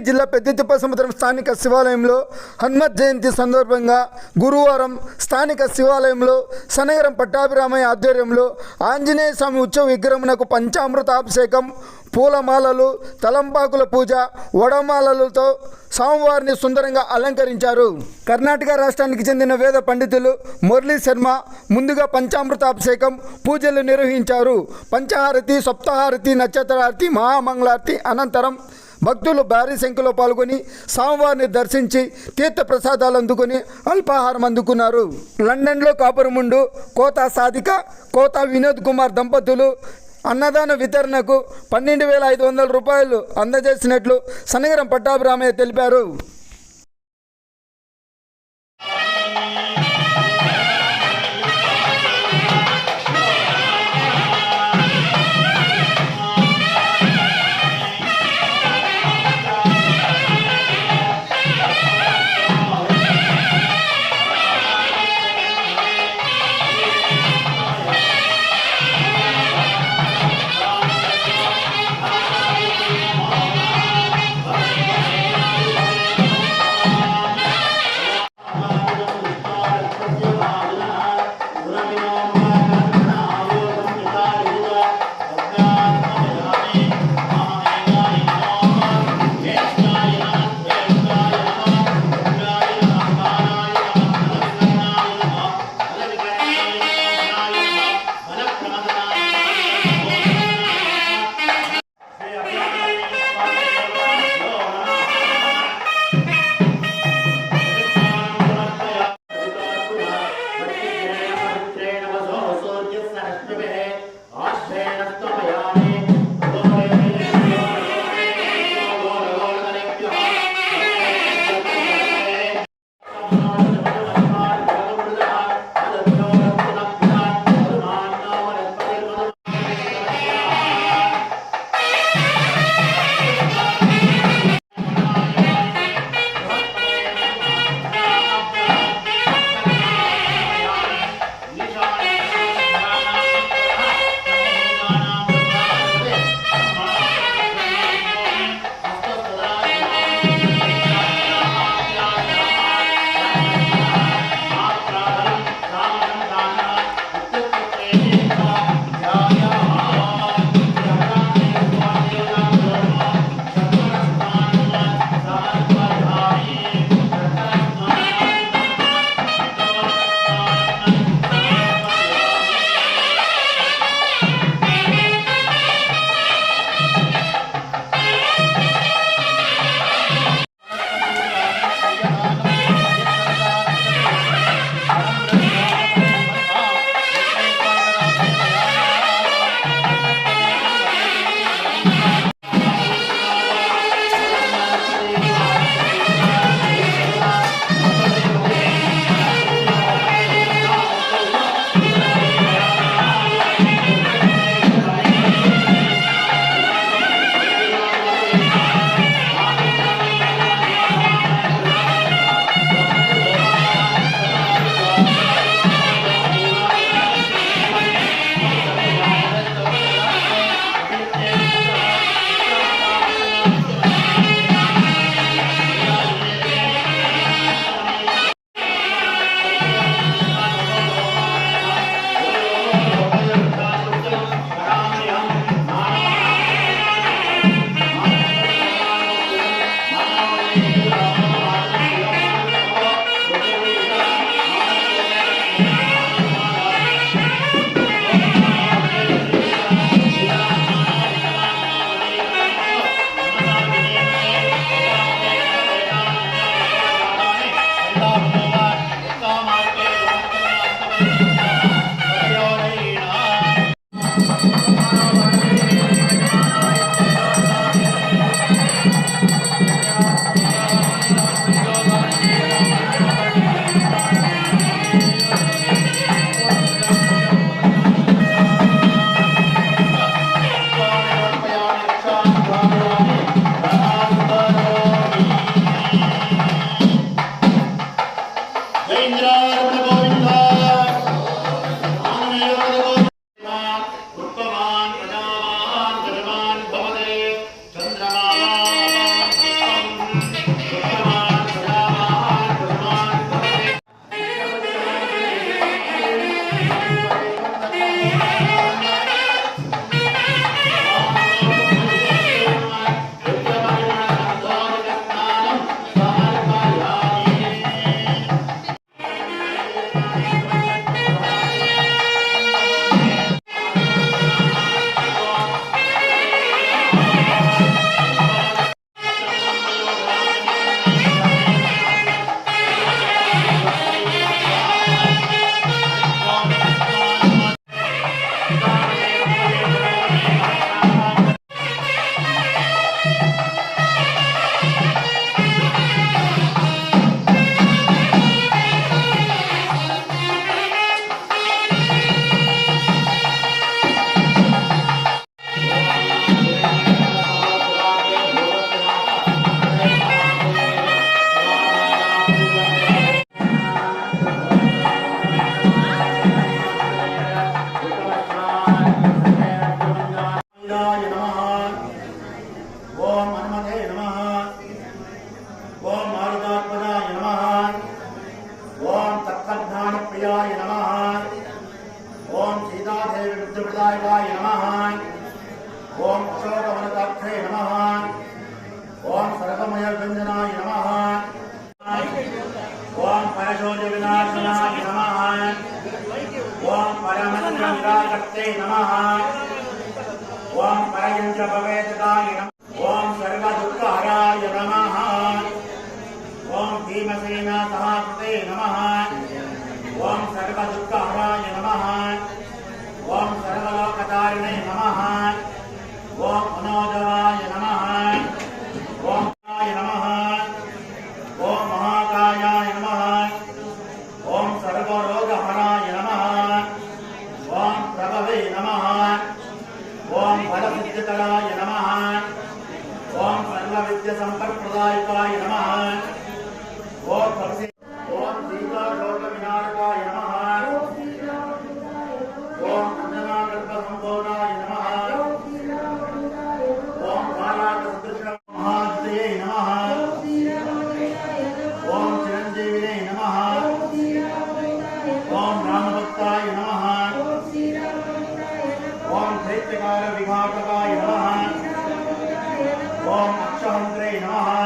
జిల్లా పెద్దతిప్ప సముద్రం స్థానిక శివాలయంలో హనుమత్ జయంతి సందర్భంగా గురువారం స్థానిక శివాలయంలో సనగరం పట్టాభిరామయ్య ఆధ్వర్యంలో ఆంజనేయ స్వామి ఉత్సవ విగ్రహమునకు పంచామృత అభిషేకం పూలమాలలు తలంపాకుల పూజ వడమాలలతో స్వామివారిని సుందరంగా అలంకరించారు. కర్ణాటక రాష్ట్రానికి చెందిన వేద పండితులు మురళీ శర్మ ముందుగా పంచామృతాభిషేకం పూజలు నిర్వహించారు. పంచహారతి సప్తహారతి నక్షత్రహారతి మహామంగళారతి అనంతరం భక్తులు భారీ సంఖ్యలో పాల్గొని స్వామివారిని దర్శించి తీర్థ ప్రసాదాలు అందుకుని అల్పాహారం అందుకున్నారు. లండన్లో కాపురముండు కోతా సాధిక కోతా వినోద్ కుమార్ దంపతులు అన్నదాన వితరణకు పన్నెండు వేల ఐదు వందల రూపాయలు అందజేసినట్లు సనగరం పట్టాభిరామయ్య తెలిపారు. శ్రీమాత్రాయ నమ। ఓం శోకవనతాక్షే నమ। ఓం సరసమయ వ్యంజనాయ నమ। ఓం పరశోజ వినాశనాయ నమ। ఓం పరమంత్ర నిరాకర్తే నమ। ఓం పరయంత్ర భవేదాయ నమ। సంప్రదాయకాయ నమ. सहस्रे नमः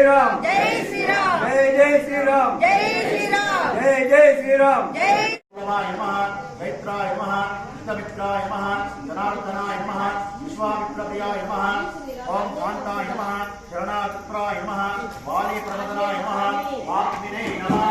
శ్రీరామ్. జై శ్రీరామ్. జై జై శ్రీరామ్. జై శ్రీరామ్. జై జై శ్రీరామ్. జై వైత్రాయ మహ కృష్ణమిత్రాయ మహ జనార్దనాయ మహ విశ్వామిత్రప్రియాయ ఓం కాంతాయ మహ శరణాచిత్రాయ మహ బాలీప్రమదనాయ మహ ఆత్మినే నమ.